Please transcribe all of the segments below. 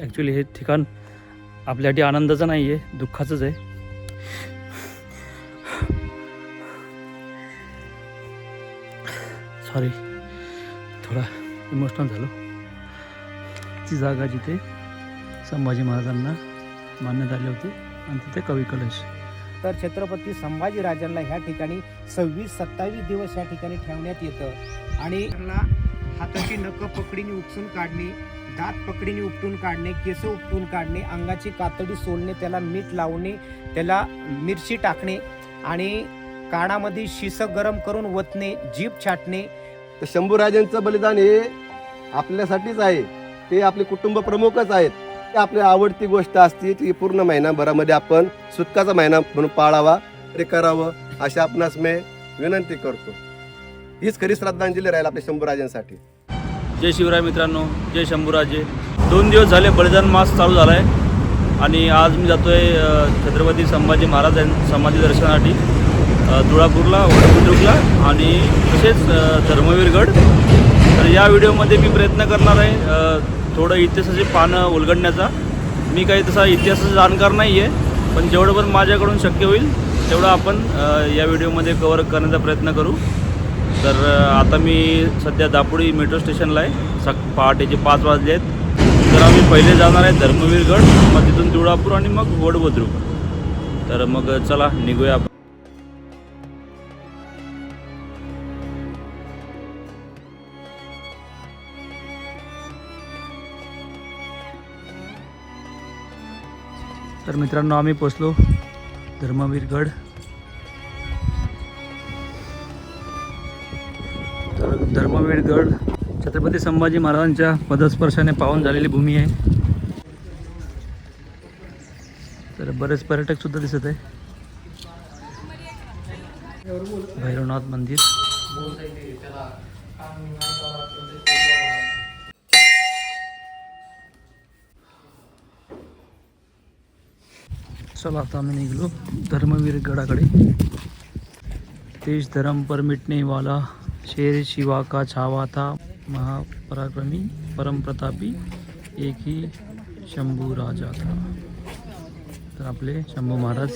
Actually हे ठिकाण आपल्यासाठी आनंदाचं नाही आहे दुःखाचंच आहे. सॉरी थोडा इमोशनल झालो. ती जागा जिथे संभाजी महाराजांना मानण्यात आली होती आणि तिथे कवी कलश. तर छत्रपती संभाजीराजांना ह्या ठिकाणी सव्वीस सत्तावीस दिवस या ठिकाणी ठेवण्यात येतं. आणि हाताची नखं पकडीने उपसून काढणे दात पकडीने उपटून काढणे केस उपटून काढणे अंगाची कातडी सोलणे त्याला मीठ लावणे त्याला मिरची टाकणे आणि कानामध्ये शिस गरम करून वतणे जीभ छाटणे. तर शंभूराजांचं बलिदान हे आपल्यासाठीच आहे. ते आपले कुटुंब प्रमुखच आहेत. ते आपली आवडती गोष्ट असते ती पूर्ण महिनाभरामध्ये आपण सुटकाचा महिना म्हणून पाळावा ते करावं अशा आपणास मी विनंती करतो. हीच खरी श्रद्धांजली राहील आपल्या शंभूराजांसाठी. जय शिवराय मित्रांनो जय शंभूराजे. दोन दिवस झाले बलिदान मास चालू झाला आहे आणि आज मी जातो आहे छत्रपती संभाजी महाराज संभाजी समाधी दर्शनासाठी तुळापूरला वडबुद्रुकला आणि तसेच धर्मवीरगड. तर या व्हिडिओमध्ये मी प्रयत्न करणार आहे थोडं इतिहासाचे पानं उलगडण्याचा. मी काही तसा इतिहासाचा जाणकार नाही आहे पण जेवढं पण माझ्याकडून शक्य होईल तेवढं आपण या व्हिडिओमध्ये कवर करण्याचा प्रयत्न करू. तर आता मी सध्या दापोडी मेट्रो स्टेशनला आहे. सक पहाटेचे पाच वाजले आहेत. तर आम्ही पहिले जाणार आहे धर्मवीरगड मग तिथून तुळापूर आणि मग वडबुद्रुक. तर मग चला निघूया आपण. तर मित्रांनो आम्ही पोचलो धर्मवीरगड. तर धर्मवीरगड छत्रपती संभाजी महाराजांच्या पदस्पर्शाने पावन झालेली भूमी आहे. तर बरेच पर्यटक सुद्धा दिसत आहे. भैरवनाथ मंदिर. चला आता आम्ही निघलो धर्मवीर गडाकडे तेज धर्म परमिटने वाला शेर शिवा का छावा था? महापराक्रमी परम प्रतापी एक ही शंभू राजा था। तर आपले शंभू महाराज।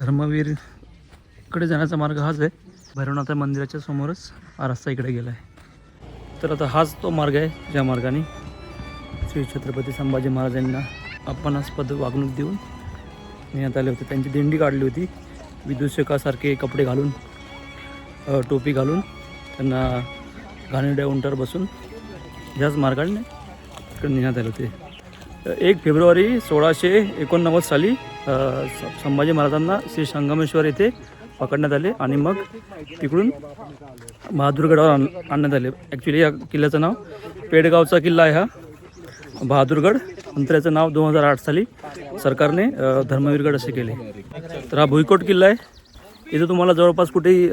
धर्मवीर इकडे जाण्याचा मार्ग हाच आहे. भैरवनाथ मंदिराच्या समोरच हा रस्ता इकडे गेला आहे तर आता हाच तो मार्ग आहे ज्या मार्गाने श्री छत्रपती संभाजी महाराजांना अपमानास्पद वागणूक देऊन नेण्यात आले होते. त्यांची दिंडी काढली होती. विदूषकासारखे कपडे घालून टोपी घालून त्यांना घाणेरड्या उंटावर बसून ह्याच मार्गाने इकडे नेण्यात आले होते. एक फेब्रुवारी सोळाशे एकोणनव्वद साली संभाजी महाराजांना श्री संगमेश्वर येथे पकडण्यात आले आणि मग तिकडून बहादूरगडावर आण आणण्यात आले. ॲक्च्युली या किल्ल्याचं नाव पेडगावचा किल्ला आहे हा. बहादूरगड नंतर नाव दोन हजार आठ साली सरकारने धर्मवीरगड असे केले. तर हा भुईकोट किल्ला आहे. इथं तुम्हाला जवळपास कुठेही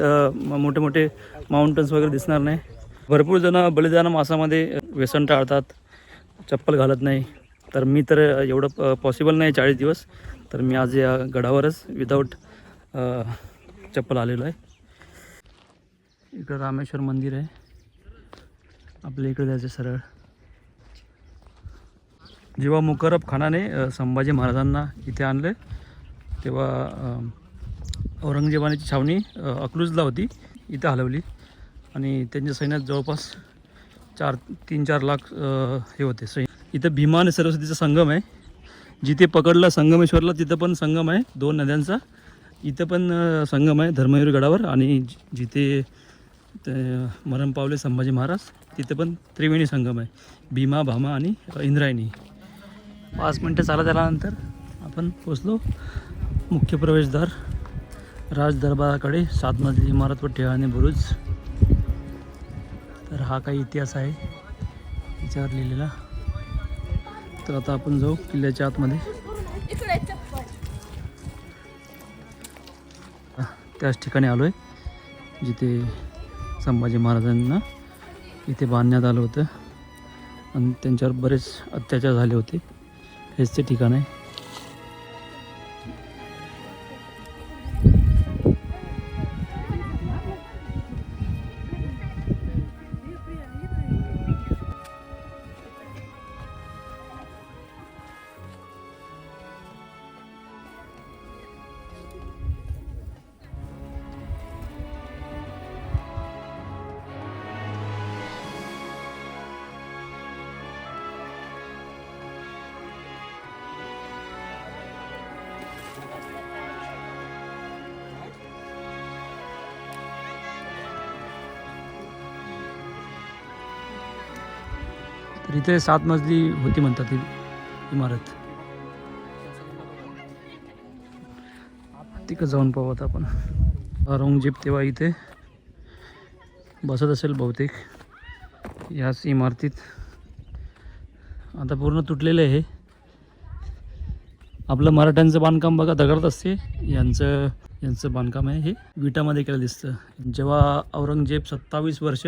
मोठे मोठे माउंटन्स वगैरे दिसणार नाही. भरपूर जण बलिदान मासामध्ये व्यसन टाळतात चप्पल घालत नाही. तर मी तर एवढं पॉसिबल नाही चाळीस दिवस. तर मी आज या गडावरच विदाऊट चप्पल आलेलो आहे. इकडं रामेश्वर मंदिर आहे. आपल्या इकडे जायचं सरळ. जेव्हा मुकरब खानाने संभाजी महाराजांना इथे आणले तेव्हा औरंगजेबानेची छावणी अकलूजला होती इथं हलवली. आणि त्यांच्या सैन्यात जवळपास चार तीन चार लाख हे होते सैन्य. इथं भीमा आणि सरस्वतीचा संगम आहे. जिथे पकडला संगमेश्वरला तिथं पण संगम आहे दोन नद्यांचा. इथं पण संगम आहे धर्मवीर गडावर. आणि जिथे ते मरण पावले संभाजी महाराज तिथे पण त्रिवेणी संगम आहे. भीमा भामा आणि इंद्रायणी. पाच मिनटं चालत आल्यानंतर आपण पोचलो मुख्य प्रवेशद्वार राज दरबाराकडे सात मजली इमारत व ठेवाने बुरुज. तर हा काही इतिहास आहे त्याच्यावर लिहिलेला. तर आता आपण जाऊ किल्ल्याच्या आतमध्ये. त्याच ठिकाणी आलो आहे जिथे संभाजी महाराजांना इथे बांधण्यात आलं होतं. आणि त्यांच्यावर बरेच अत्याचार झाले होते. हेच ते ठिकाण आहे. इथे सात मजली होती म्हणतात ही इमारत. तिकडं जाऊन पाहू आता आपण. औरंगजेब तेव्हा इथे बसत असेल बहुतेक. याच इमारतीत आता पूर्ण तुटलेलं आहे. हे. आपलं मराठ्यांचं बांधकाम बघा दगडत असते. यांचं यांचं बांधकाम आहे. हे विटामध्ये केलं दिसतं. जेव्हा औरंगजेब सत्तावीस वर्ष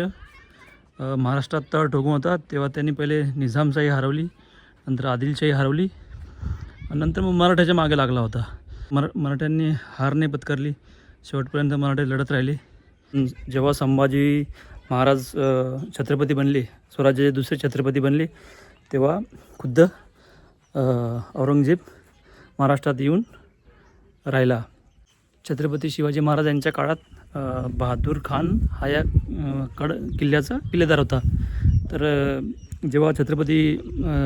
महाराष्ट्रात तळ ठोकून होता तेव्हा त्यांनी पहिले निझामशाही हरवली नंतर आदिलशाही हरवली नंतर मग मराठ्याच्या मागे लागला होता. मरा मराठ्यांनी हार नाही पत्करली शेवटपर्यंत मराठे लढत राहिले. जेव्हा संभाजी महाराज छत्रपती बनले स्वराज्याचे दुसरे छत्रपती बनले तेव्हा खुद्द औरंगजेब महाराष्ट्रात येऊन राहिला. छत्रपती शिवाजी महाराज यांच्या काळात बहादूर खान हा या कड किल्ल्याचा किल्लेदार होता. तर जेव्हा छत्रपती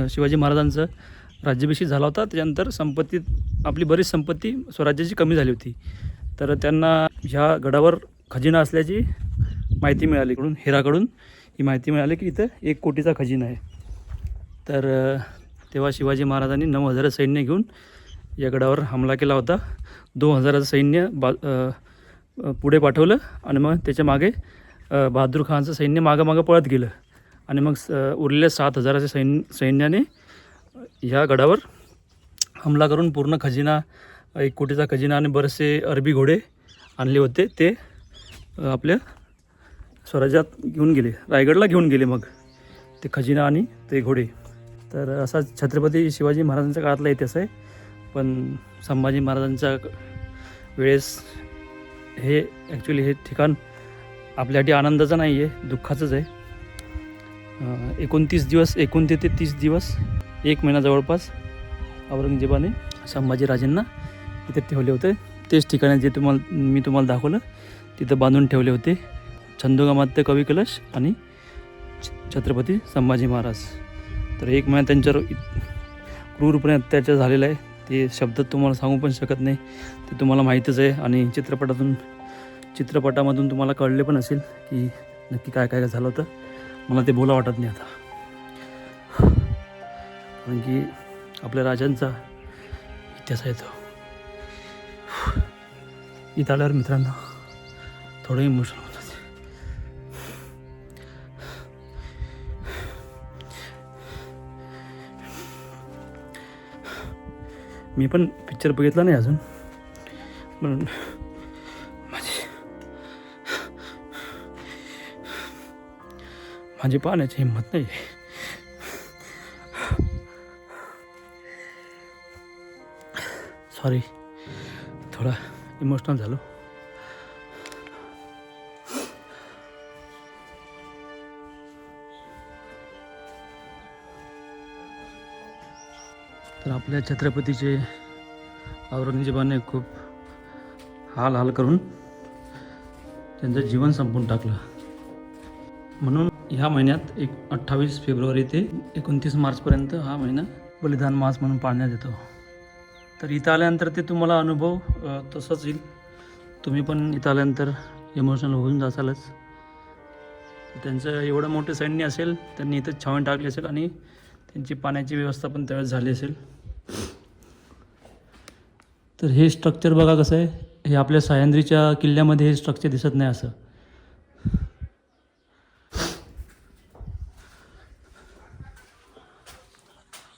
शिवाजी महाराजांचं राज्याभिषेक झाला होता त्याच्यानंतर संपत्तीत आपली बरीच संपत्ती स्वराज्याची कमी झाली होती. तर त्यांना ह्या गडावर खजिना असल्याची माहिती मिळाली. कडून हिराकडून ही माहिती मिळाली की इथं एक कोटीचा खजिना आहे. तर तेव्हा शिवाजी महाराजांनी नऊ हजार सैन्य घेऊन या गडावर हमला केला होता. दोन हजाराचं सैन्य बा पुढे पाठवलं आणि मग त्याच्यामागे बहादूर खानचं सैन्य मागं मागं पळत गेलं. आणि मग स उरलेल्या सात हजाराच्या सैन्य सैन्याने ह्या गडावर हमला करून पूर्ण खजिना एक कोटीचा खजिना आणि बरेचसे अरबी घोडे आणले होते. ते आपल्या स्वराज्यात घेऊन गेले. रायगडला घेऊन गेले मग ते खजिना आणि ते घोडे. तर असा छत्रपती शिवाजी महाराजांच्या काळातला इतिहास आहे. पण संभाजी महाराजांच्या वेळेस हे ॲक्च्युली हे ठिकाण आपल्यासाठी आनंदाचं नाही आहे दुःखाचंच आहे. एकोणतीस दिवस एकोणतीस ते तीस दिवस एक महिना जवळपास औरंगजेबाने संभाजीराजेंना इथे ठेवले होते. तेच ठिकाणी जे तुम्हाला मी तुम्हाला दाखवलं तिथं बांधून ठेवले होते छंदोगामात्य कवी कलश आणि छ- छत्रपती संभाजी महाराज. तर एक महिना त्यांच्यावर क्रूरपणे अत्याचार झालेला आहे. ते शब्दात तुम्हाला सांगू पण शकत नाही. ते तुम्हाला माहीतच आहे आणि चित्रपटातून चित्रपटामधून तुम्हाला कळले पण असेल की नक्की काय काय झालं होतं. मला ते बोला वाटत नाही आता. कारण की आपल्या राजांचा इतिहास आहे तो. इथं आल्यावर मित्रांनो थोडं इमोशनल मी पण पिक्चर बघितला नाही अजून. पण माझी माझी पाहण्याची हिंमत नाही. सॉरी थोडा इमोशनल झालो. आपल्या छत्रपतीचे औरंगजेबाने खूप हाल हाल करून त्यांचं जीवन संपून टाकलं. म्हणून ह्या महिन्यात एक अठ्ठावीस फेब्रुवारी ते एकोणतीस मार्चपर्यंत हा महिना बलिदान मास म्हणून पाळण्यात येतो. तर इथं आल्यानंतर ते तुम्हाला अनुभव तसाच येईल. तुम्ही पण इथं आल्यानंतर इमोशनल होऊन जासालच. त्यांचं एवढं मोठं सैन्य असेल त्यांनी इथं छावणी टाकली असेल आणि त्यांची पाण्याची व्यवस्था पण त्यावेळेस झाली असेल. तर हे स्ट्रक्चर बघा कसं आहे. हे आपल्या सह्याद्रीच्या किल्ल्यामध्ये हे स्ट्रक्चर दिसत नाही असं.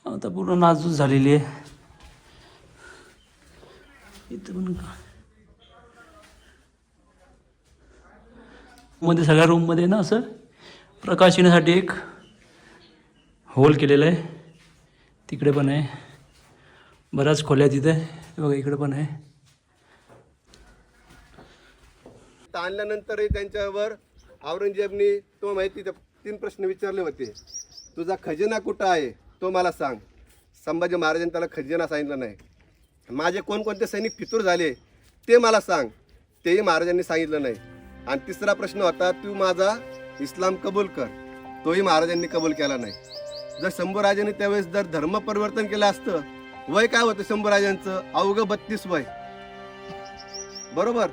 आता पूर्ण नाजूक झालेली आहे. इथं पण मध्ये सगळ्या रूममध्ये ना असं प्रकाश येण्यासाठी एक होल केलेलं आहे. तिकडे पण आहे. बऱ्याच खोल्या तिथे. बघा इकडे पण आहे. इथं आणल्यानंतरही त्यांच्यावर औरंगजेबनी तो माहिती तीन प्रश्न विचारले होते. तुझा खजिना कुठं आहे? तो मला सांग. संभाजी महाराजांनी त्याला खजिना सांगितलं नाही. माझे कोणकोणते सैनिक फितूर झाले ते मला सांग. तेही महाराजांनी सांगितलं नाही. आणि तिसरा प्रश्न होता तू माझा इस्लाम कबूल कर. तोही महाराजांनी कबूल केला नाही. जर शंभूराजांनी त्यावेळेस जर धर्म परिवर्तन केलं असतं वय काय होतं शंभूराजांचं? अवघं बत्तीस वय. बरोबर?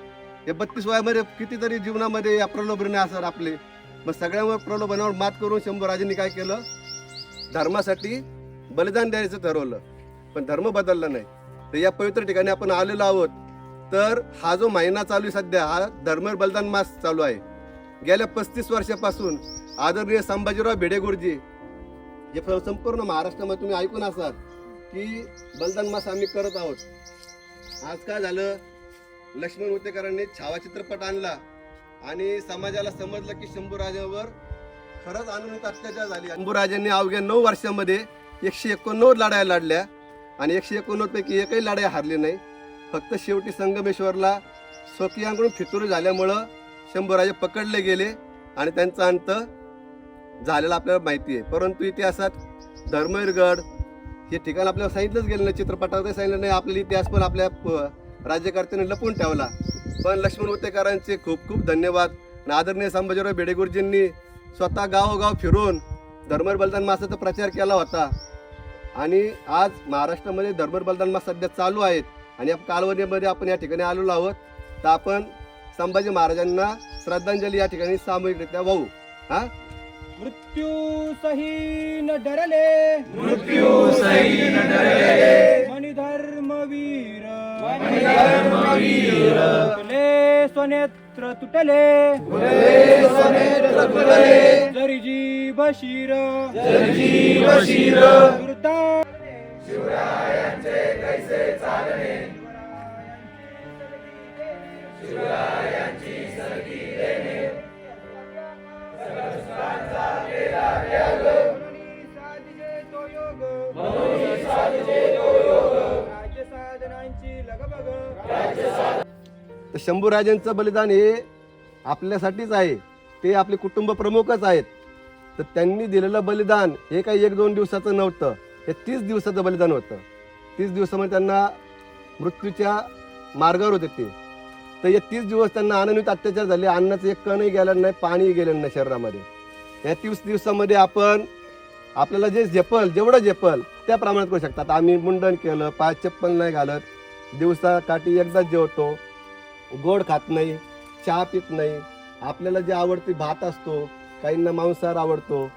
हे बत्तीस वयामध्ये कितीतरी जीवनामध्ये या प्रलोभने असतात आपले. मग सगळ्यांवर प्रलोभनावर मात करून शंभूराजांनी काय केलं? धर्मासाठी बलिदान द्यायचं ठरवलं. पण धर्म बदलला नाही. तर या पवित्र ठिकाणी आपण आलेलो आहोत. तर हा जो महिना चालू आहे सध्या हा धर्म बलिदान मास चालू आहे. गेल्या पस्तीस वर्षापासून आदरणीय संभाजीराव भिडे गुरुजी हे संपूर्ण महाराष्ट्रामध्ये तुम्ही ऐकून असाल. की बलिदान मास आम्ही करत आहोत. आज काय झालं? लक्ष्मण उतेकरांनी छावा चित्रपट आणला आणि समाजाला समजलं की शंभूराजावर खरंच अनुनित अत्याचार झाली. शंभूराजांनी अवघ्या नऊ वर्षामध्ये एकशे एकोणनव्वद लढाया लढल्या आणि एकशे एकोणनव्वद पैकी एकही लढाई हारली नाही. फक्त शेवटी संगमेश्वरला स्वकीयांकडून फितुरी झाल्यामुळं शंभूराजे पकडले गेले आणि त्यांचा अंत झालेला आपल्याला माहिती आहे. परंतु इतिहासात धर्मवीरगड हे ठिकाण आपल्याला सांगितलंच गेलं नाही चित्रपटात सांगितलं नाही आपल्याला इतिहास पण आपल्या प- राज्यकर्त्यांनी लपून ठेवला. पण लक्ष्मण उतेकरांचे खूप खूप धन्यवाद. आणि आदरणीय संभाजीराव बेडेगुरुजींनी स्वतः गावोगाव फिरून धर्मर बलिदान मासाचा प्रचार केला होता. आणि आज महाराष्ट्रामध्ये धर्मर बलिदान मास सध्या चालू आहेत. आणि या आपण या ठिकाणी आलेलो आहोत. तर आपण संभाजी महाराजांना श्रद्धांजली या ठिकाणी सामूहिकरित्या वाहू. हां? मृत्यू सही न डरले. मृत्यू सही न डरले. मनी धर्मवीर मनी धर्मवीर. तुटले. स्वनेत्र तुटले. जरी जी बशीर जरी जी बशीर. सुरता राज्य तर शंभूराजांचं बलिदान हे आपल्यासाठीच आहे. ते आपले कुटुंब प्रमुखच आहेत. तर त्यांनी दिलेलं बलिदान हे काही एक दोन दिवसाचं नव्हतं. हे तीस दिवसाचं बलिदान होतं. तीस दिवसामध्ये त्यांना मृत्यूच्या मार्गावर होते ते. तर हे तीस दिवस त्यांना अनन्वित अत्याचार झाले. अन्नाचं एक कणही गेलं नाही पाणीही गेलं नाही शरीरामध्ये. या तीस दिवसामध्ये आपण आपल्याला जे झेपल जेवढं झेपल त्या प्रमाणात करू शकतात. आम्ही मुंडन केलं पाय चप्पल नाही घालत. दिवसा काठी एकदाच जेवतो. गोड खात नाही चहा पित नाही. आपल्याला जे आवडती भात असतो काहींना मांसाहार आवडतो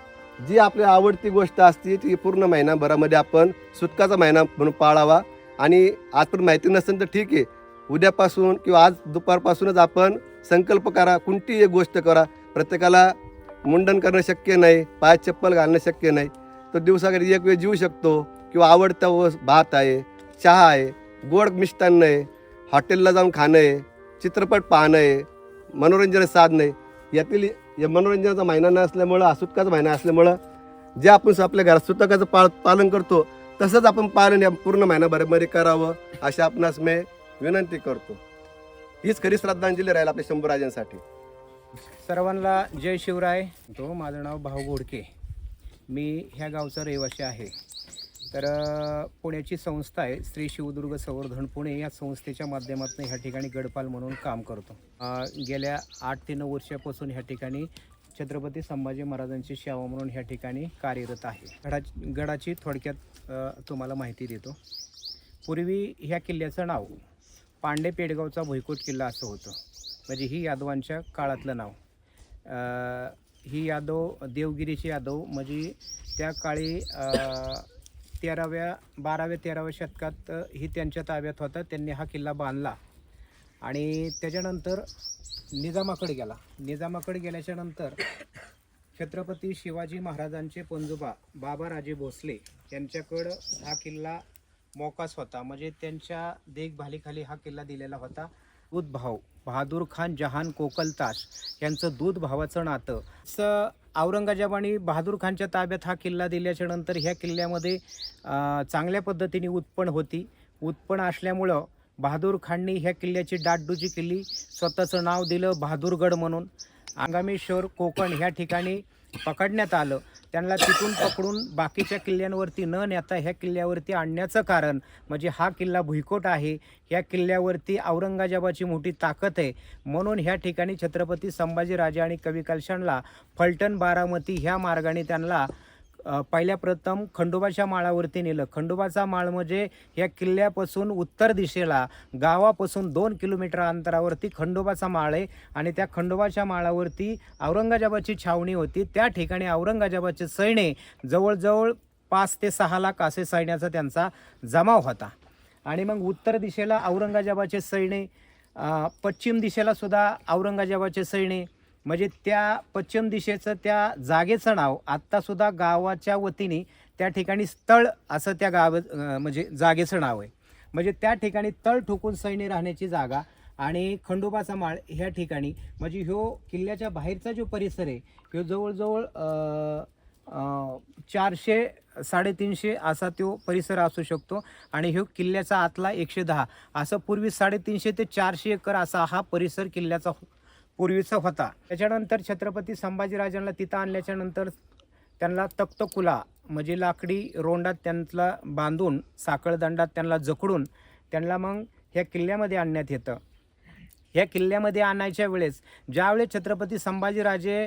जी आपल्या आवडती गोष्ट असते ती पूर्ण महिनाभरामध्ये आपण सुटकाचा महिना म्हणून पाळावा. आणि आज पण माहिती नसेल तर ठीक आहे. उद्यापासून किंवा आज दुपारपासूनच आपण संकल्प करा कोणतीही एक गोष्ट करा. प्रत्येकाला मुंडन करणं शक्य नाही पाय चप्पल घालणं शक्य नाही. तो दिवसाकडे एक वेळ जीवू शकतो किंवा आवडता व भात आहे चहा आहे गोड मिष्टान्न आहे हॉटेलला जाऊन खाणं आहे चित्रपट पाहणं आहे मनोरंजन साधन आहे यातील या मनोरंजनाचा महिना नसल्यामुळं आसुतकाचा महिना असल्यामुळं जे आपण आपल्या घरात सुतकाचं पाळ पालन करतो तसंच आपण पालन या पूर्ण महिनाभरामध्ये करावं अशा आपणास मी विनंती करतो. हीच खरी श्रद्धांजली राहील आपल्या शंभूराजांसाठी. सर्वांना जय शिवराय. तो माझं नाव भाऊ गोडके मी ह्या गावचा रहिवासी आहे. तर पुण्याची संस्था आहे श्री शिवदुर्ग संवर्धन पुणे. या संस्थेच्या माध्यमातून ह्या ठिकाणी गडपाल म्हणून काम करतो. गेल्या आठ ते नऊ वर्षापासून ह्या ठिकाणी छत्रपती संभाजी महाराजांची सेवा म्हणून ह्या ठिकाणी कार्यरत आहे. गडा गडाची थोडक्यात तुम्हाला माहिती देतो. पूर्वी ह्या किल्ल्याचं नाव पांडे पेडगावचा भुईकोट किल्ला असं होतं. म्हणजे ही यादवांच्या काळातलं नाव. ही यादव देवगिरीचे यादव म्हणजे त्या काळी तेराव्या बाराव्या तेराव्या शतकात ही त्यांच्या ताब्यात होता. त्यांनी हा किल्ला बांधला. आणि त्याच्यानंतर निजामाकडे गेला. निजामाकडे गेल्याच्यानंतर छत्रपती शिवाजी महाराजांचे पंजोबा बाबाराजे भोसले यांच्याकडं हा किल्ला मोकास होता. म्हणजे त्यांच्या देखभालीखाली हा किल्ला दिलेला होता. दूध भाव बहादूर खान जहान कोकलताश यांचं दूध भावाचं नातं. स औरंगजेब आणि बहादूर खानच्या ताब्यात हा किल्ला दिल्याच्या नंतर ह्या किल्ल्यामध्ये चांगल्या पद्धतीने उत्पन्न होती. उत्पन्न असल्यामुळं बहादूर खाननी ह्या किल्ल्याची डाटडुजी केली. स्वतःचं नाव दिलं बहादूरगड म्हणून. आंगामेश्वर कोकण ह्या ठिकाणी पकडण्यात आलं. त्यांना तिथून पकडून बाकीच्या किल्ल्यांवरती न नेता ह्या किल्ल्यावरती आणण्याचं कारण म्हणजे हा किल्ला भुईकोट आहे ह्या किल्ल्यावरती औरंगजेबाची मोठी ताकद आहे. म्हणून ह्या ठिकाणी छत्रपती संभाजीराजे आणि कवी कलशांना फलटण बारामती ह्या मार्गाने त्यांना पहिल्या प्रथम खंडोबाच्या माळावरती नेलं. खंडोबाचा माळ म्हणजे या किल्ल्यापासून उत्तर दिशेला गावापासून दोन किलोमीटर अंतरावरती खंडोबाचा माळ आहे आणि त्या खंडोबाच्या माळावरती औरंगजेबाची छावणी होती. त्या ठिकाणी औरंगजेबाचे सैने जवळजवळ पाच ते सहा लाख असे सैन्याचा त्यांचा जमाव होता. आणि मग उत्तर दिशेला औरंगजेबाचे सैने पश्चिम दिशेला सुद्धा औरंगजेबाचे सैने म्हणजे त्या पश्चिम दिशेचं त्या जागेचं नाव आत्तासुद्धा गावाच्या वतीने त्या ठिकाणी स्थळ असं त्या गाव म्हणजे जागेचं नाव आहे. म्हणजे त्या ठिकाणी तळ ठोकून सैन्य राहण्याची जागा आणि खंडोबाचा माळ ह्या ठिकाणी म्हणजे ह्यो किल्ल्याच्या बाहेरचा जो परिसर आहे ह्यो जवळजवळ चारशे साडेतीनशे असा तो परिसर असू शकतो आणि ह्यो किल्ल्याचा आतला एकशे दहा असं पूर्वी साडेतीनशे ते चारशे एकर असा हा परिसर किल्ल्याचा हो पूर्वीचा होता. त्याच्यानंतर छत्रपती संभाजीराजांना तिथं आणल्याच्या नंतर त्यांना तक्तकुला म्हणजे लाकडी रोंडात त्यांना बांधून साखळदंडात त्यांना जखडून त्यांना मग ह्या किल्ल्यामध्ये आणण्यात येतं. ह्या किल्ल्यामध्ये आणायच्या वेळेस ज्यावेळेस छत्रपती संभाजीराजे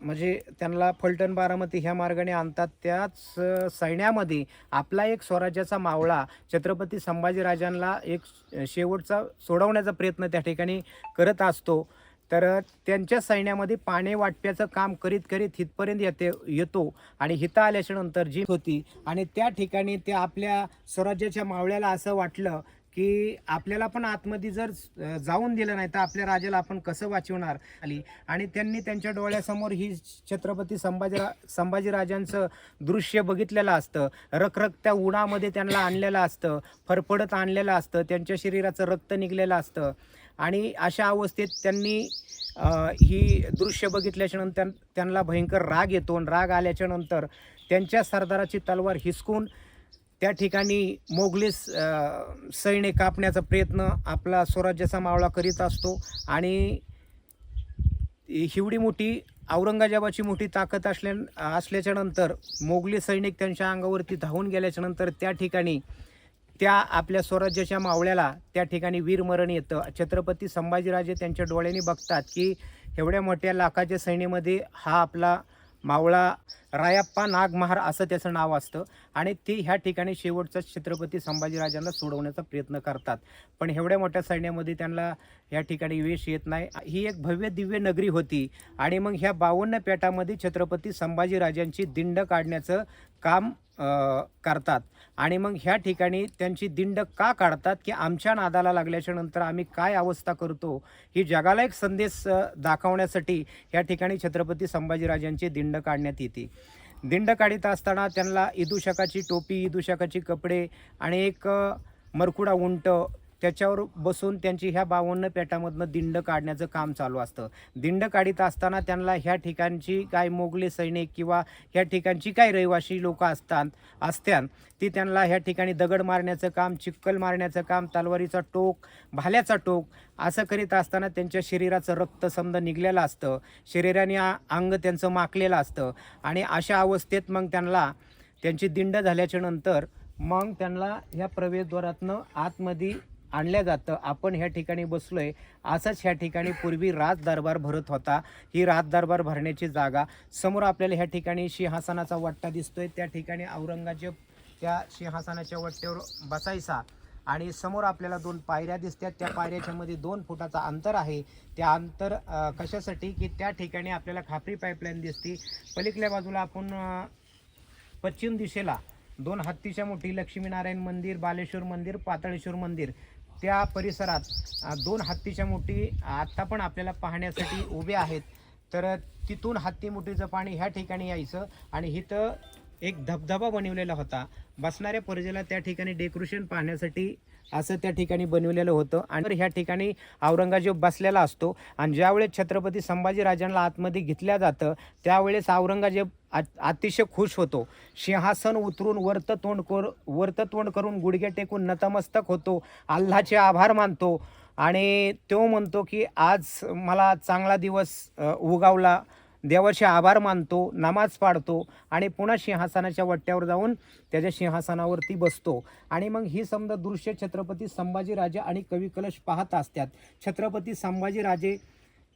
म्हणजे त्यांना फलटण बारामती ह्या मार्गाने आणतात. त्याच सैन्यामध्ये आपला एक स्वराज्याचा मावळा छत्रपती संभाजीराजांना एक शेवटचा सोडवण्याचा प्रयत्न त्या ठिकाणी करत असतो. तर त्यांच्या सैन्यामध्ये पाणी वाटप्याचं काम करीत करीत हितपर्यंत येते येतो आणि हिता आल्याच्यानंतर जी होती आणि त्या ठिकाणी ते आपल्या स्वराज्याच्या मावळ्याला असं वाटलं की आपल्याला पण आतमध्ये जर जाऊन दिलं नाही तर आपल्या राजाला आपण कसं वाचवणार? आली. आणि त्यांनी त्यांच्या डोळ्यासमोर ही छत्रपती संभाजी संभाजीराजांचं दृश्य बघितलेलं असतं. रखरखत्या उन्हामध्ये त्यांना आणलेलं असतं. फरफडत आणलेलं असतं. त्यांच्या शरीराचं रक्त निघलेलं असतं. आणि अशा अवस्थेत त्यांनी ही दृश्य बघितल्याच्या नंतर त्यांना भयंकर राग येतो. आणि राग आल्याच्यानंतर त्यांच्या सरदाराची तलवार हिसकून त्या ठिकाणी मोगलीस स- सैन्य कापण्याचा प्रयत्न आपला स्वराज्याचा मावळा करीत असतो आणि हिवडी मोठी औरंगजेबाची मोठी ताकद असल्या असल्याच्या नंतर मोगली सैनिक त्यांच्या अंगावरती धावून गेल्याच्यानंतर त्या ठिकाणी त्या आपल्या स्वराज्याच्या मावळ्याला त्या ठिकाणी वीरमरण येतं. छत्रपती संभाजीराजे त्यांच्या डोळ्यांनी बघतात की एवढ्या मोठ्या लाखाच्या सैन्यामध्ये हा आपला मावळा रायाप्पा नागमहार असं त्याचं नाव असतं. आणि ते ह्या ठिकाणी शेवटचा छत्रपती संभाजीराजांना सोडवण्याचा प्रयत्न करतात. पण एवढ्या मोठ्या सैन्यामध्ये त्यांना या ठिकाणी वेश येत नाही. ही एक भव्य दिव्य नगरी होती. आणि मग ह्या बावन्न पेटामध्ये छत्रपती संभाजीराजांची दिंड काढण्याचं काम करतात. आणि मग ह्या ठिकाणी त्यांची दिंड का काढतात की आमच्या नादाला लागल्याच्या नंतर आम्ही काय अवस्था करतो ही जगाला एक संदेश दाखवण्यासाठी या ठिकाणी छत्रपती संभाजीराजांची दिंड काढण्यात येते. दिंड काढीत असताना त्यांना इदूशकाची टोपी इदूशकाची कपडे आणि एक मरकुडा उंट त्याच्यावर बसून त्यांची ह्या बावन्न पेटामधनं दिंड काढण्याचं काम चालू असतं. दिंड काढीत असताना त्यांना ह्या ठिकाणची काय मोगले सैनिक किंवा ह्या ठिकाणची काय रहिवाशी लोक असतात असत्यान ती त्यांना ह्या ठिकाणी दगड मारण्याचं काम चिक्कल मारण्याचं काम तलवारीचा टोक भाल्याचा टोक असं करीत असताना त्यांच्या शरीराचं रक्त समजा निघलेलं असतं. शरीराने आ- अंग त्यांचं माकलेलं असतं. आणि अशा अवस्थेत मग त्यांना त्यांची दिंड झाल्याच्यानंतर मग त्यांना ह्या प्रवेशद्वारातनं आतमध्ये आणलं जातं. आपण ह्या ठिकाणी बसलोय. असंच ह्या ठिकाणी पूर्वी राज दरबार भरत होता. ही राज दरबार भरण्याची जागा समोर आपल्याला ह्या ठिकाणी सिंहासनाचा वट्टा दिसतोय. त्या ठिकाणी औरंगजेब त्या सिंहासनाच्या वट्ट्यावर बसायचा आणि समोर आपल्याला दोन पायऱ्या दिसतात. त्या पायऱ्याच्या मध्ये दोन फुटाचा अंतर आहे. त्या अंतर कशासाठी? की त्या ठिकाणी आपल्याला खापरी पाईपलाईन दिसते. पलीकडल्या बाजूला आपण पश्चिम दिशेला दोन हत्तीच्या मोठी लक्ष्मीनारायण मंदिर बालेश्वर मंदिर पाताळेश्वर मंदिर त्या परिसरात दोन हत्तीच्या मोठी आत्ता पण आपल्याला पाहण्यासाठी उभे आहेत. तर तिथून हत्ती मुठीचं पाणी ह्या ठिकाणी यायचं आणि इथं एक धबधबा बनवलेला होता. बसणाऱ्या प्रजेला त्या ठिकाणी डेकोरेशन पाहण्यासाठी असं त्या ठिकाणी बनवलेलं होतं. आणि ह्या ठिकाणी औरंगजेब बसलेला असतो. आणि ज्यावेळेस छत्रपती संभाजीराजांना आतमध्ये घेतल्या जातं त्यावेळेस औरंगजेब आ अतिशय खुश होतो. सिंहासन उतरून वर्त तोंड कर वर्त तोंड करून गुडघे टेकून नतमस्तक होतो. अल्लाचे आभार मानतो. आणि तो म्हणतो की आज मला चांगला दिवस उगावला. देवाचे आभार मानतो नमाज पाडतो आणि पुन्हा सिंहासनाच्या वट्ट्यावर जाऊन त्याच्या सिंहासनावरती बसतो. आणि मग ही समजा दृश्य छत्रपती संभाजीराजे आणि कवी कलश पाहत असतात. छत्रपती संभाजीराजे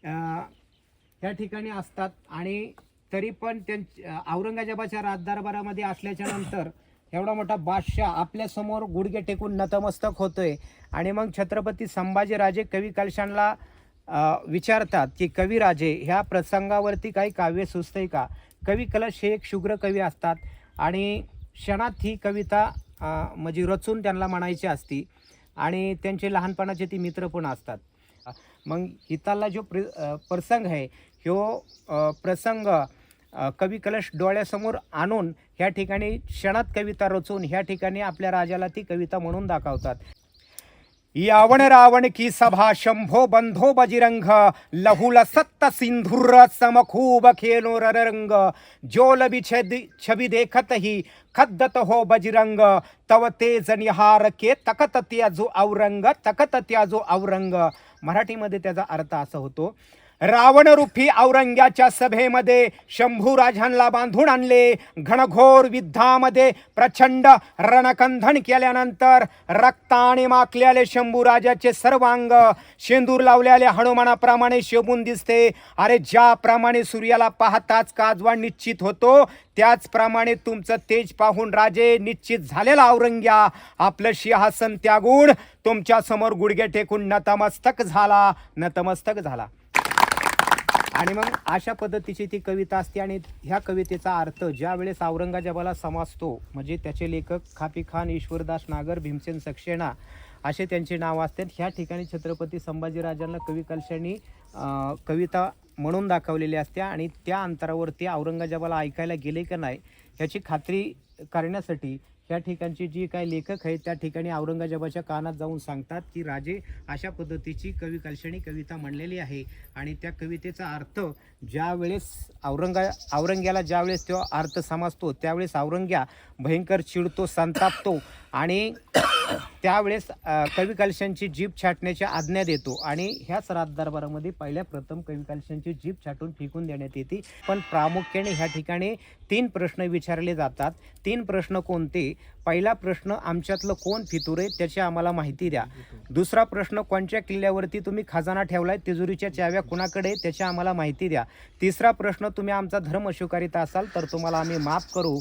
त्या ठिकाणी असतात आणि तरी पण त्यां औरंगजेबाच्या राजदरबारामध्ये असल्याच्या नंतर एवढा मोठा बादशाह आपल्यासमोर गुडघे टेकून नतमस्तक होतोय. आणि मग छत्रपती संभाजीराजे कवी कलशांना विचारतात की कविराजे ह्या प्रसंगावरती काही काव्य सुचतंय का? कवी कलश हे एक शुग्र कवी असतात आणि क्षणात ही कविता म्हणजे रचून त्यांना म्हणायची असती आणि त्यांचे लहानपणाचे ती मित्र पण असतात. मग हिताला जो प्र प्रसंग आहे ह्यो प्रसंग कवी कलश डोळ्यासमोर आणून ह्या ठिकाणी क्षणात कविता रचून ह्या ठिकाणी आपल्या राजाला ती कविता म्हणून दाखवतात. यावण रावण की सभा शंभो बंधो बजिरंग लहुल सत्त सिंधुर समखूब खेलो ररंग जोल बिछद छवि देखत ही खद्दत हो बजरंग तव तेज निहार के तकत त्याजो औरंग तकत त्याजो औरंग. मराठीमध्ये त्याचा अर्थ असा होतो रावणरूपी औरंग्याच्या सभेमध्ये शंभू राजांना बांधून आणले. घनघोर युद्धामध्ये प्रचंड रणकंधन केल्यानंतर रक्ताने माकलेले शंभू राजाचे सर्वांग शेंदूर लावलेल्या हनुमानाप्रमाणे शोभून दिसते. अरे ज्याप्रमाणे सूर्याला पाहताच काजवा निश्चित होतो त्याचप्रमाणे तुमचं तेज पाहून राजे निश्चित झालेला औरंग्या. आपलं सिंहासन त्यागून तुमच्यासमोर गुडघे टेकून नतमस्तक झाला. नतमस्तक झाला. आणि मग अशा पद्धतीची ती कविता असते आणि ह्या कवितेचा अर्थ ज्या वेळेस औरंगजेबाला समाजतो म्हणजे त्याचे लेखक खापी खान ईश्वरदास नागर भीमसेन सक्सेना असे त्यांचे नाव असतात ह्या ठिकाणी छत्रपती संभाजीराजांना कवी कलशांनी कविता म्हणून दाखवलेली असते आणि त्या अंतरावरती औरंगजेबाला ऐकायला गेले का नाही ह्याची खात्री करण्यासाठी ह्या ठिकाणची जी काही लेखक आहेत त्या ठिकाणी औरंगजेबाच्या कानात जाऊन सांगतात की राजे अशा पद्धतीची कवी कलशणी कविता म्हणलेली आहे आणि त्या कवितेचा अर्थ ज्यावेळेस औरंगा औरंग्याला ज्यावेळेस तो अर्थ समजतो त्यावेळेस औरंग्या भयंकर चिडतो संतापतो आणि त्यावेळेस कवी कालशांची जीप छाटण्याची आज्ञा देतो आणि ह्याच राजदरबारामध्ये पहिल्या प्रथम कवी कालशांची जीप छाटून फेकून देण्यात येते. पण प्रामुख्याने ह्या ठिकाणी तीन प्रश्न विचारले जातात. तीन प्रश्न कोणते? पहिला प्रश्न आमच्यातलं कोण फितुरे त्याची आम्हाला माहिती द्या. दुसरा प्रश्न कोणत्या किल्ल्यावरती तुम्ही खजाना ठेवलाय? तिजोरीच्या चाव्या कुणाकडे त्याची आम्हाला माहिती द्या. तिसरा प्रश्न तुम्ही आमचा धर्म स्वीकारित असाल तर तुम्हाला आम्ही माफ करू.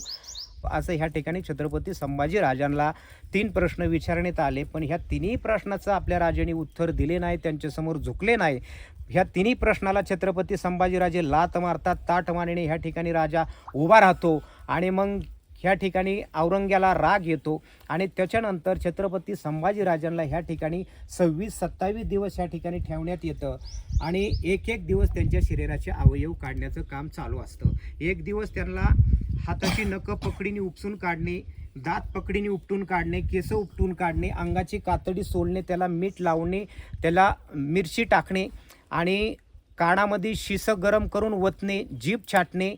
असं ह्या ठिकाणी छत्रपती संभाजी राजांना तीन प्रश्न विचारण्यात आले पण ह्या तिन्ही प्रश्नाचं आपल्या राजाने उत्तर दिले नाही त्यांच्यासमोर झुकले नाही. ह्या तिन्ही प्रश्नाला छत्रपती संभाजीराजे लात मारतात ताट मानेने ह्या ठिकाणी राजा उभा राहतो. आणि मग ह्या ठिकाणी औरंग्याला राग येतो आणि त्याच्यानंतर छत्रपती संभाजीराजांना ह्या ठिकाणी सव्वीस सत्तावीस दिवस ह्या ठिकाणी ठेवण्यात येतं आणि एक एक दिवस त्यांच्या शरीराचे अवयव काढण्याचं काम चालू असतं. एक दिवस त्यांना हाताची नखं पकडीने उपसून काढणे दात पकडीने उपटून काढणे केस उपटून काढणे अंगाची कातडी सोलणे त्याला मीठ लावणे त्याला मिरची टाकणे आणि कानामध्ये शिसं गरम करून वतणे जीभ छाटणे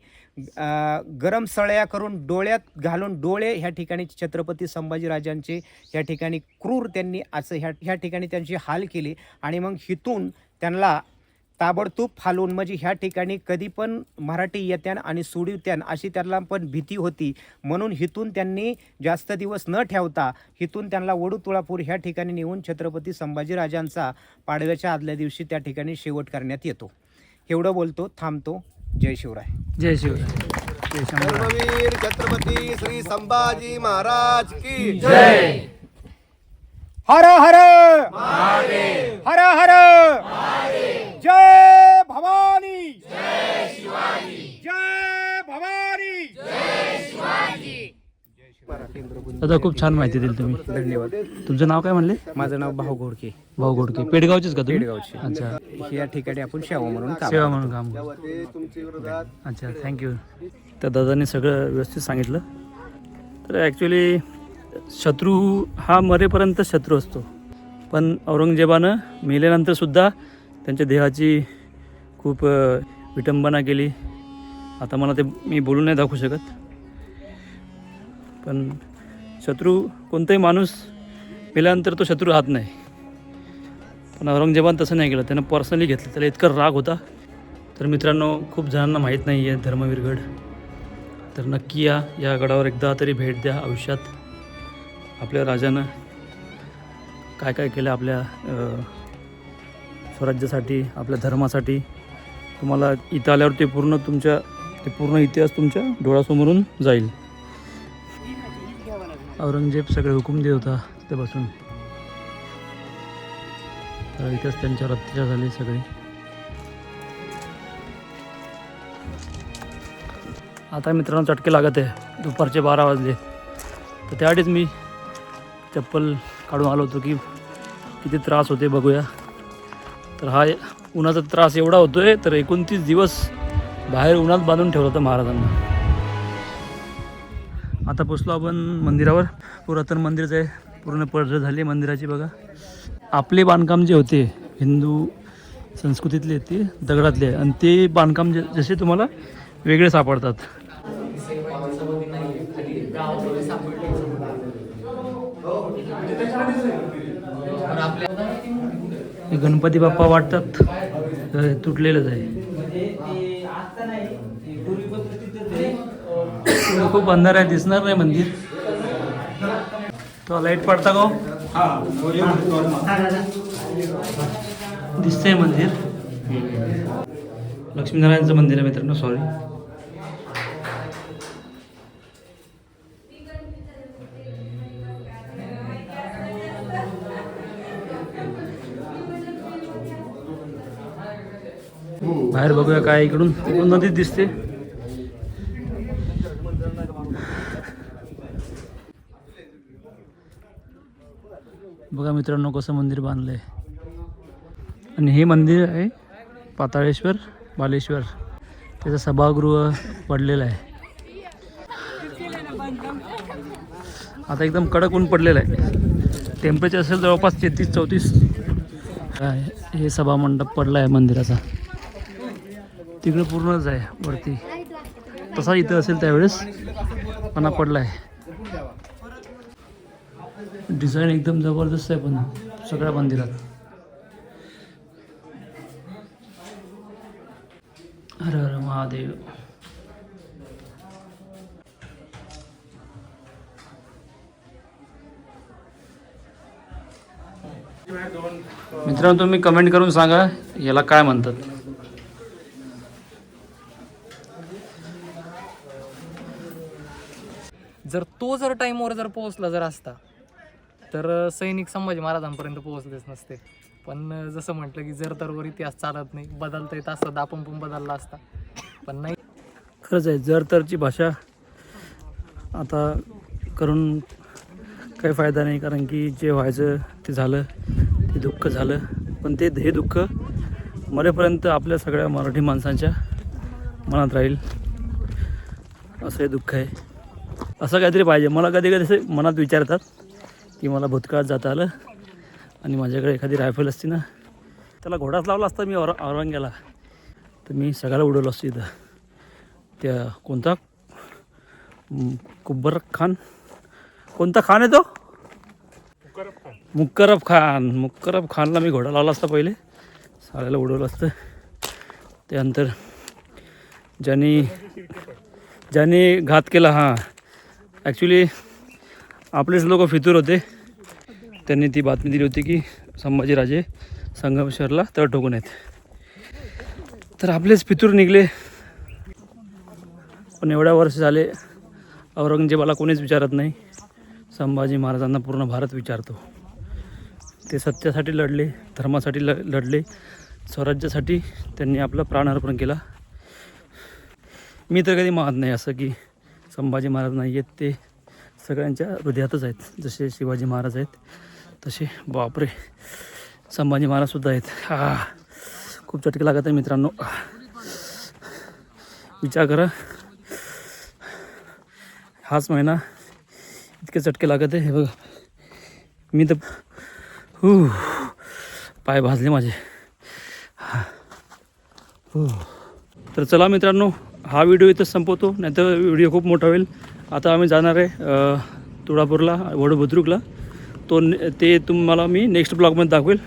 गरम सळया करून डोळ्यात घालून डोळे ह्या ठिकाणी छत्रपती संभाजीराजांचे ह्या ठिकाणी क्रूर त्यांनी असं ह्या ह्या ठिकाणी त्यांची हाल केले. आणि मग हिथून त्यांना ताबडतोब फालून म्हणजे ह्या ठिकाणी कधी पण मराठी येत्यान आणि सोडिवत्यान अशी त्यांना पण भीती होती म्हणून हिथून त्यांनी जास्त दिवस न ठेवता हिथून त्यांना वडू तुळापूर ह्या ठिकाणी नेऊन छत्रपती संभाजीराजांचा पाडव्याच्या आदल्या दिवशी त्या ठिकाणी शेवट करण्यात येतो एवढं बोलतो थांबतो जय शिवराय जय शिवराय जय छत्रपती श्री संभाजी महाराज की हर हर हर हर जय भवानी। जय शिवाजी। जय भवानी। दादा खूप छान माहिती दिली तुम्ही. धन्यवाद. तुमचं नाव काय म्हणले? माझं नाव भाऊ घोडके. भाऊ गोडके पेडगावचेच का तुम्ही? पेडगावचे. अच्छा. या ठिकाणी आपण सेवा म्हणून काम सेवा म्हणून काम करतो. ते तुमच्या विरोधात. अच्छा थँक्यू त्या दादाने सगळं व्यवस्थित सांगितलं. तर ॲक्च्युली शत्रू हा मरेपर्यंत शत्रू असतो. पण औरंगजेबानं मेल्यानंतरसुद्धा त्यांच्या देहाची खूप विटंबना केली. आता मला ते मी बोलून नाही दाखवू शकत. पण शत्रू कोणताही माणूस मेल्यानंतर तो शत्रू राहत नाही. पण औरंगजेबानं तसं नाही केलं. त्यानं पर्सनली घेतलं. त्याला इतका राग होता. तर मित्रांनो खूप जणांना माहीत नाही आहे धर्मवीरगड. तर नक्की या या गडावर एकदा तरी भेट द्या आयुष्यात. आपल्या राजानं काय काय केलं आपल्या स्वराज्यासाठी आपल्या धर्मासाठी? तुम्हाला इथं आल्यावर ते पूर्ण तुमच्या ते पूर्ण इतिहास तुमच्या डोळ्यासमोरून जाईल. औरंगजेब सगळे हुकूम देत होता तिथे बसून. तर इथेच त्यांच्यावर अत्याचार झाले सगळे. आता मित्रांनो चटके लागत आहे. दुपारचे बारा वाजले. तर त्यासाठीच मी चप्पल काढून आलो होतो की किती त्रास होते बघूया. तर हा उन्हाचा त्रास एवढा होतो आहे तर एकोणतीस दिवस बाहेर उन्हात बांधून ठेवलं होतं महाराजांना. आता पोचलो आपण मंदिरावर. पुरातन मंदिरच आहे पूर्ण पडझड झाली मंदिराची बघा. आपले बांधकाम जे होते हिंदू संस्कृतीतले ते दगडातले आहे. आणि ते बांधकाम जे जसे तुम्हाला वेगळे सापडतात. आपल्या गणपती बाप्पा वाटतात. तुटलेलंच आहे. खूप अंधार आहे दिसणार नाही मंदिर. तो लाइट पडता का हो? दिसतंय मंदिर. लक्ष्मीनारायणचं मंदिर आहे मित्रांनो सॉरी बाहेर बघूया काय इकडून. तिकडून नदीच दिसते. बघा मित्रांनो कसं मंदिर बांधलंय. आणि हे मंदिर आहे पाताळेश्वर बालेश्वर. त्याचं सभागृह पडलेलं आहे. आता एकदम कडक ऊन पडलेलं आहे. टेम्परेचर असेल जवळपास तेहतीस चौतीस. काय हे सभामंडप पडला आहे मंदिराचा. तिकडे पूर्णच आहे वरती. तसा इथं असेल त्यावेळेस मना पडला आहे डिझाईन एकदम जबरदस्त आहे पण सगळ्या मंदिरात. हर हर महादेव. मित्रांनो तुम्ही कमेंट करून सांगा याला काय म्हणतात? जर तो जर टाईमवर जर पोहोचला जर असता तर सैनिक संभाजी महाराजांपर्यंत पोहोचलेच नसते. पण जसं म्हटलं की जर तरवर इतिहास चालत नाही बदलता येत असतं आपण पण बदलला असता. पण नाही. खरंच आहे जर तरची भाषा आता करून काही फायदा नाही कारण की जे व्हायचं ते झालं ते दुःख झालं. पण ते हे दुःख मरेपर्यंत आपल्या सगळ्या मराठी माणसांच्या मनात राहील. असं हे दुःख आहे. असं काहीतरी पाहिजे. मला कधी कधी असे मनात विचारतात की मला भूतकाळात जाता आलं आणि माझ्याकडे एखादी रायफल असती ना त्याला घोडाच लावला असता मी और औरंग्याला. तर मी सगळ्याला उडवलं असतो इथं. त्या कोणता कुब्बर खान? कोणता खान आहे तो? मुक्करब खान. मुक्करब खानला मी घोडा लावला असता पहिले. साड्याला उडवलं असतं. त्यानंतर ज्यांनी ज्यांनी घात केला हां. ॲक्च्युली आपलेच लोक फितूर होते. त्यांनी ती बातमी दिली होती की संभाजीराजे संगमेश्वरला तळ ठोकून आहेत. तर आपलेच फितूर निघले. पण एवढ्या वर्ष झाले औरंगजेबाला कोणीच विचारत नाही. संभाजी महाराजांना पूर्ण भारत विचारतो. ते सत्यासाठी लढले धर्मासाठी ल लढले स्वराज्यासाठी त्यांनी आपलं प्राण अर्पण केला. मी तर कधी मानत नाही असं की संभाजी महाराज नाही आहेत ते सगळ्यांच्या हृदयातच आहेत. जसे शिवाजी महाराज आहेत तसे बापरे संभाजी महाराजसुद्धा आहेत. हा खूप चटके लागत आहे मित्रांनो. विचार करा. हाच महिना इतके चटके लागत आहे हे बघा. मी तर हू पाय भाजले माझे. हा. तर चला मित्रांनो हा व्हिडिओ इथंच संपवतो नाहीतर व्हिडिओ खूप मोठा होईल. आता आम्ही जाणार आहे तुळापूरला वडबुद्रुकला तो ने- ते तुम्हाला मी नेक्स्ट ब्लॉगमध्ये दाखवेल.